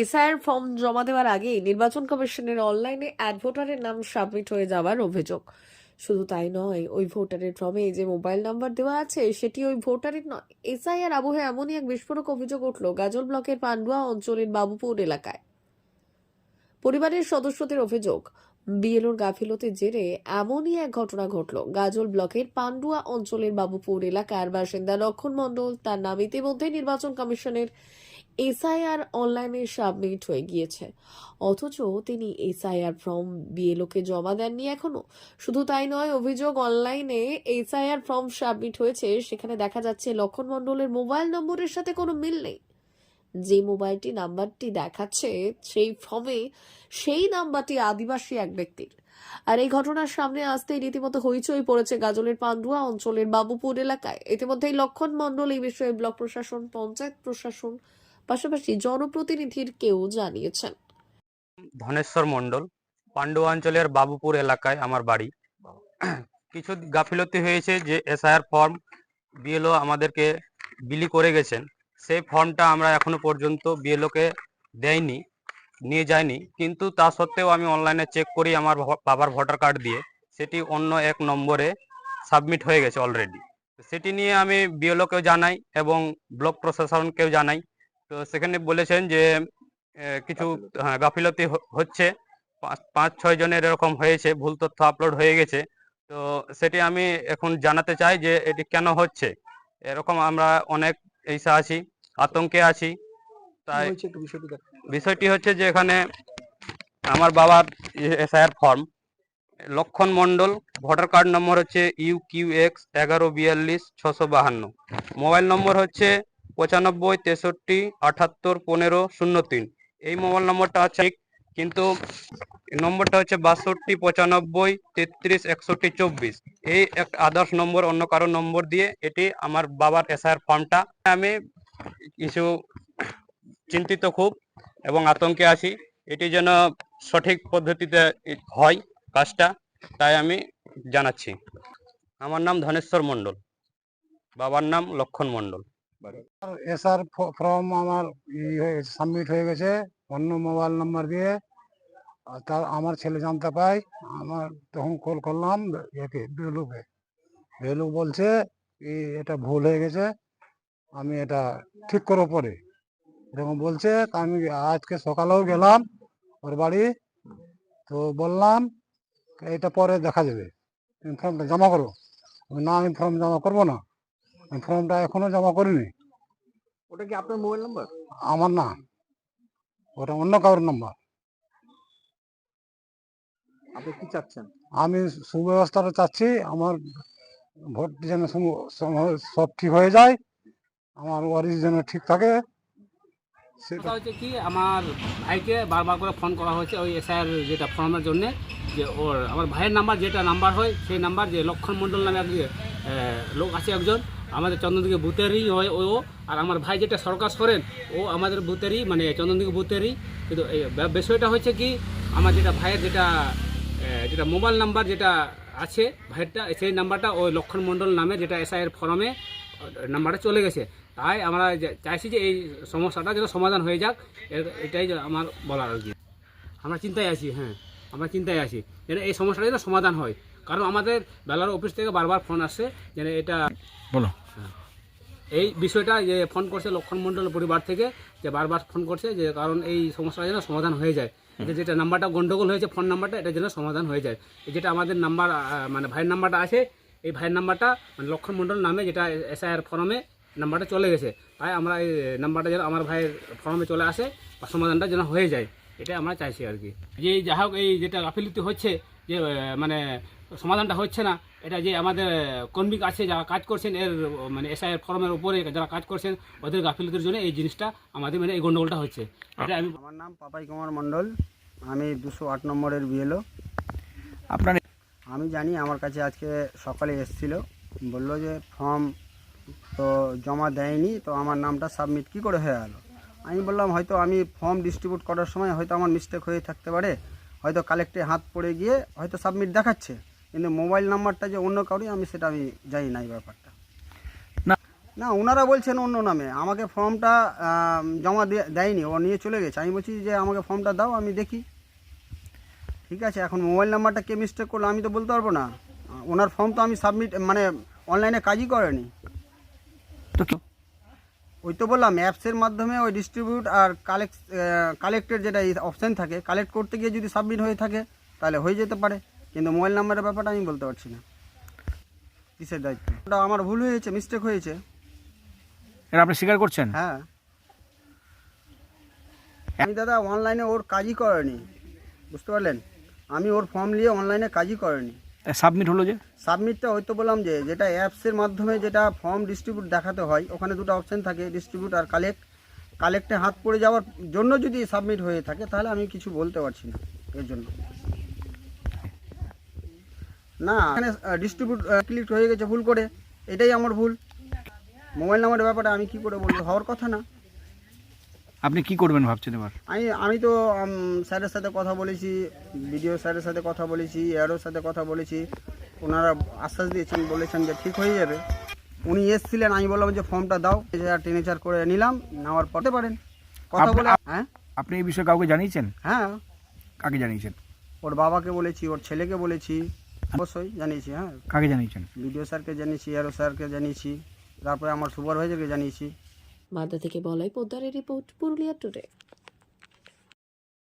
SIR form জমা দেওয়ার আগেই নির্বাচন কমিশনের অনলাইনে অ্যাড ভোটারের নাম সাবমিট হয়ে যাওয়ার অভিযোগ। শুধু তাই নয়, ওই ভোটারের ফর্মে যে মোবাইল নাম্বার দেওয়া আছে, সেটি ওই ভোটারের নয়, এসআইআর আবহে এমনই এক বিস্ফোরক অভিযোগ উঠল গাজল ব্লকের পান্ডুয়া অঞ্চলের বাবুপুর এলাকায়। পরিবারের সদস্যদের অভিযোগ, বিএলওর গাফিলতির জেরে এমনই এক ঘটনা ঘটল গাজল ব্লকের পান্ডুয়া অঞ্চলের বাবুপুর এলাকার বাসিন্দা লক্ষণ মণ্ডল। তার নাম ইতিমধ্যে নির্বাচন কমিশনের এসআইআর অনলাইনে সাবমিট হয়ে গিয়েছে। অথচ তিনি এসআইআর ফর্ম বিএলওকে জমা দেননি এখনও। শুধু তাই নয়, অভিযোগ অনলাইনে এসআইআর ফর্ম সাবমিট হয়েছে। সেখানে দেখা যাচ্ছে লক্ষণ মণ্ডলের মোবাইল নম্বরের সাথে কোনো মিল নেই। যে মোবাইলটি, নাম্বারটি দেখাচ্ছে, সেই ফর্মে সেই নাম্বারটি আদিবাসী এক ব্যক্তির। আর এই ঘটনার সামনে আসতেই রীতিমতো হইচই পড়েছে গাজলের পান্ডুয়া অঞ্চলের বাবুপুর এলাকায়। ইতিমধ্যেই লক্ষণ মণ্ডল এই বিষয়ে ব্লক প্রশাসন, পঞ্চায়েত প্রশাসন পাশাপাশি জনপ্রতিনিধির কেউ জানিয়েছেন। ধনেশ্বর মণ্ডল পান্ডুয়া অঞ্চলের বাবুপুর এলাকায় আমার বাড়ি। কিছু গাফিলতি হয়েছে যে এসআইআর ফর্ম বিএলও আমাদেরকে বিলি করে গেছেন। সেই ফর্মটা আমরা এখনও পর্যন্ত বিএলওকে দেয়নি, নিয়ে যায়নি। কিন্তু তা সত্ত্বেও আমি অনলাইনে চেক করি আমার বাবার ভোটার কার্ড দিয়ে। সেটি অন্য এক নম্বরে সাবমিট হয়ে গেছে অলরেডি। সেটি নিয়ে আমি বিএলওকেও জানাই এবং ব্লক প্রশাসনকেও জানাই। তো সেখানে বলেছেন যে কিছু হ্যাঁ, গাফিলতি হচ্ছে। পাঁচ পাঁচ ছয় জনের এরকম হয়েছে ভুল তথ্য আপলোড হয়ে গেছে। তো সেটি আমি এখন জানাতে চাই যে এটি কেন হচ্ছে? এরকম আমরা অনেক এইসা আছি আতঙ্কে আছি। তাই বিষয়টি হচ্ছে যে এখানে আমার বাবার এসআইআর ফর্ম। লক্ষণ মণ্ডল ভোটার কার্ড নম্বর হচ্ছে ইউ কিউ এক্স এগারো বিয়াল্লিশ ছশো বাহান্ন। মোবাইল নম্বর হচ্ছে পঁচানব্বই, তেষট্টি, আটাত্তর, পনেরো, শূন্য তিন। এই মোবাইল নম্বরটা আছে কিন্তু নম্বরটা হচ্ছে বাষট্টি, পঁচানব্বই, তেত্রিশ, একষট্টি, চব্বিশ। এই এক আদার্স নম্বর, অন্য কারও নম্বর দিয়ে এটি আমার বাবার এসআইআর ফর্মটা। আমি কিছু চিন্তিত খুব এবং আতঙ্কে আছি। এটি যেন সঠিক পদ্ধতিতে হয় কাজটা, তাই আমি জানাচ্ছি। আমার নাম ধনেশ্বর মণ্ডল। বাবার নাম লক্ষণ মণ্ডল। এসআর ফর্ম আমার সাবমিট হয়ে গেছে, অন্য মোবাইল নাম্বার দিয়ে। তার, আমার ছেলে জানতে পাই আমার তখন কল করলাম, একে, বেলুকে। বেলু বলছে এটা ভুল হয়ে গেছে, আমি এটা ঠিক করো পরে। এরকম বলছে আমি আজকে সকালেও গেলাম ওর বাড়ি, তো বললাম, এটা পরে দেখা যাবে, তুমি ফর্মটা জমা করো। না, আমি ফর্ম জমা করব না। আমি ফর্মটা এখনও জমা করিনি। ওটা কি আপনার মোবাইল নাম্বার? আমার না। ওটা অন্য কারোর নাম্বার। আপনি কি চাচ্ছেন? আমি সুব্যবস্থাটা চাচ্ছি আমার ভোট যেন সব ঠিক হয়ে যায় আমার ওয়ারিস যেন ঠিক থাকে সেটা হচ্ছে কি আমার ভাইকে বারবার করে ফোন করা হয়েছে ওই এসআইআর যেটা ফর্মের জন্য যে ওর আমার ভাইয়ের নাম্বার যেটা নাম্বার হয় সেই নাম্বার যে লক্ষণ মণ্ডল নামে লোক আছে একজন আমাদের চন্দনদিকে বুথেরই হয় ও আর আমার ভাই যেটা সরকার করেন, ও আমাদের বুথেরই মানে চন্দনদিকে বুথেরই কিন্তু বিষয়টা হচ্ছে কি, আমার যেটা ভাইয়ের যেটা যেটা মোবাইল নাম্বার যেটা আছে ভাইয়েরটা, সেই নাম্বারটা ওই লক্ষণ মণ্ডল নামে যেটা এসআইয়ের ফর্মে নাম্বারটা চলে গেছে। তাই আমরা চাইছি যে এই সমস্যাটা যেন সমাধান হয়ে যাক এটাই আমার বলার আর কি। আমরা চিন্তায় আছি হ্যাঁ আমরা চিন্তায় আছি, যেন এই সমস্যাটা যেন সমাধান হয়। কারণ আমাদের বেলার অফিস থেকে বারবার ফোন আসছে যেন এটা বলো। হ্যাঁ। এই বিষয়টা যে ফোন করছে লক্ষণ মণ্ডল পরিবার থেকে যে বারবার ফোন করছে যে কারণ এই সমস্যাটা যেন সমাধান হয়ে যায়। যেটা নাম্বারটা গন্ডগোল হয়েছে ফোন নাম্বারটা এটা যেন সমাধান হয়ে যায়। যেটা আমাদের নাম্বার মানে ভাইয়ের নাম্বারটা আছে এই ভাইয়ের নাম্বারটা মানে লক্ষণ মণ্ডল নামে যেটা এসআইআর ফর্মে নাম্বারটা চলে গেছে। তাই আমরা এই নাম্বারটা যেন আমার ভাইয়ের ফর্মে চলে আসে বা সমাধানটা যেন হয়ে যায়। এটা আমরা চাইছি আর কি। যে যা হোক এই যেটা গাফিলতি হচ্ছে যে মানে সমাধানটা হচ্ছে না। এটা যে আমাদের কর্মিক আছে যারা কাজ করছেন এর মানে এসআইয়ের ফর্মের উপরে যারা কাজ করছেন ওদের গাফিলতির জন্য এই জিনিসটা আমাদের মানে এই গন্ডগোলটা হচ্ছে। এটা আমি আমার নাম পাপাই কুমার মণ্ডল। আমি দুশো আট নম্বরের বিএলও আপনার আমি জানি আমার কাছে আজকে সকালে এসেছিল। বলল যে ফর্ম তো জমা দেয়নি তো আমার নামটা সাবমিট কি করে হয়ে গেল? আমি বললাম হয়তো আমি ফর্ম ডিস্ট্রিবিউট করার সময় হয়তো আমার মিস্টেক হয়ে থাকতে পারে। হয়তো কালেক্টে হাত পড়ে গিয়ে হয়তো সাবমিট দেখাচ্ছে। কিন্তু মোবাইল নাম্বারটা যে অন্য কাউরি আমি সেটা আমি জানি না এই ব্যাপারটা। না। ওনারা বলছেন অন্য নামে। আমাকে ফর্মটা জমা দেয়নি ও নিয়ে চলে গেছে। আমি বলছি যে আমাকে ফর্মটা দাও আমি দেখি। ঠিক আছে এখন মোবাইল নাম্বারটা কে মিস্টেক করল আমি তো বলতে পারব না। ওনার ফর্ম তো আমি সাবমিট মানে অনলাইনে কাজই করেনি। তো ওই তো বললাম অ্যাপসের মাধ্যমে ওই ডিস্ট্রিবিউট আর কালেক্ট কালেক্টের যেটা অপশান থাকে কালেক্ট করতে গিয়ে যদি সাবমিট হয়ে থাকে তাহলে হয়ে যেতে পারে। কিন্তু মোবাইল নাম্বারের ব্যাপারটা আমি বলতে পারছি না। কিসের দায়িত্ব? ওটা আমার ভুল হয়েছে মিস্টেক হয়েছে। এটা আপনি স্বীকার করছেন? হ্যাঁ। আমি দাদা অনলাইনে ওর কাজই করেনি বুঝতে পারলেন? আমি ওর ফর্ম নিয়ে অনলাইনে কাজই করেনি। সাবমিট হলো যে? সাবমিটটা হয়তো বললাম যে যেটা অ্যাপসের মাধ্যমে যেটা ফর্ম ডিস্ট্রিবিউট দেখাতে হয় ওখানে দুটো অপশান থাকে ডিস্ট্রিবিউট আর কালেক্ট কালেক্টে হাত পড়ে যাওয়ার জন্য যদি সাবমিট হয়ে থাকে তাহলে আমি কিছু বলতে পারছি না এর জন্য। না এখানে ডিস্ট্রিবিউট ক্লিক হয়ে গেছে ভুল করে এটাই আমার ভুল। মোবাইল নাম্বারের ব্যাপারে আমি কি করে বলব? হওয়ার কথা না। আপনি কি করবেন ভাবছেন এবার? আমি আমি তো স্যারের সাথে কথা বলেছি বিডিও স্যারের সাথে কথা বলেছি এয়ারোর সাথে কথা বলেছি। ওনারা আশ্বাস দিয়েছেন বলেছেন যে ঠিক হয়ে যাবে। উনি এসছিলেন আমি বললাম যে ফর্মটা দাও টেনেচার করে নিলাম নেওয়ার পরে পারেন। কথা বলে হ্যাঁ? আপনি এই বিষয়ে কাউকে জানিয়েছেন? হ্যাঁ। কাকে জানিয়েছেন? ওর বাবাকে বলেছি ওর ছেলেকে বলেছি। অবশ্যই জানিয়েছি হ্যাঁ। কাকে জানিয়েছেন? বিডিও স্যারকে জানিয়েছি আরও স্যারকে জানিয়েছি তারপরে আমার সুপারভাইজারকে জানিয়েছি। মালদা থেকে বলাই পোদ্দারের রিপোর্ট পুরুলিয়া টুডে।